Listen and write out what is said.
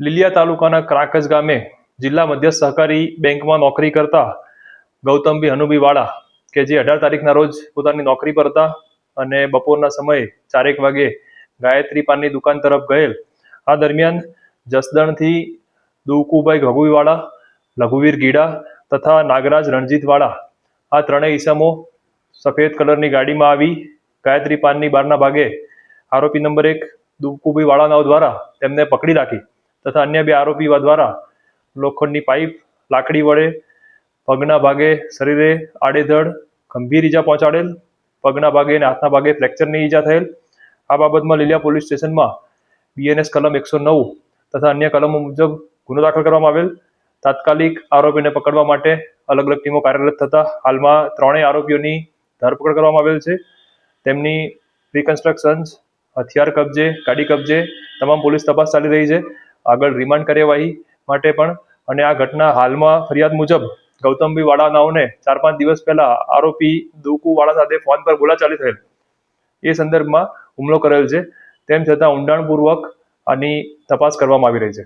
લીલિયા તાલુકાના ક્રાંકજ ગામે જિલ્લા મધ્યસ્થ સહકારી બેંકમાં નોકરી કરતા ગૌતમભાઈ હનુભીવાળા કે જે અઢાર તારીખના રોજ પોતાની નોકરી પર હતા અને બપોરના સમયે ચારેક વાગે ગાયત્રી પાનની દુકાન તરફ ગયેલ. આ દરમિયાન જસદણથી દુકુભાઈ ઘગુઈવાળા લઘુવીર ગીડા તથા નાગરાજ રણજીતવાળા આ ત્રણેય ઈસમો સફેદ કલરની ગાડીમાં આવી ગાયત્રી પાનની બહારના ભાગે આરોપી નંબર એક દુકુભાઈ વાળાનાઓ દ્વારા તેમને પકડી રાખી. તથા અન્ય બે આરોપી દ્વારા લોખંડની પાઇપ, લાકડી વડે, પગના ભાગે શરીરે આડેધડ, ગંભીર ઈજા પહોંચાડેલ, પગના ભાગે અને હાથના ભાગે ફ્રેક્ચરની ઈજા થયેલ. આ બાબતમાં લીલિયા પોલીસ સ્ટેશનમાં બીએનએસ કલમ એકસો નવ તથા અન્ય કલમો મુજબ ગુનો દાખલ કરવામાં આવેલ. તાત્કાલિક આરોપીને પકડવા માટે અલગ અલગ ટીમો કાર્યરત થતા હાલમાં ત્રણેય આરોપીઓની ધરપકડ કરવામાં આવેલ છે. તેમની રિકન્સ્ટ્રક્શન્સ હથિયાર કબજે, ગાડી કબજે, તમામ પોલીસ તપાસ ચાલી રહી છે. આગળ રિમાન્ડ કાર્યવાહી માટે પણ. અને આ ઘટના હાલમાં ફરિયાદ મુજબ ગૌતમભાઈ વાળાનાઓને ચાર પાંચ દિવસ પહેલા આરોપી દુકુ વાળા સાથે ફોન પર બોલાચાલી થયેલ. એ સંદર્ભમાં હુમલો કરેલ છે. તેમ છતાં ઊંડાણપૂર્વક આની તપાસ કરવામાં આવી રહી છે.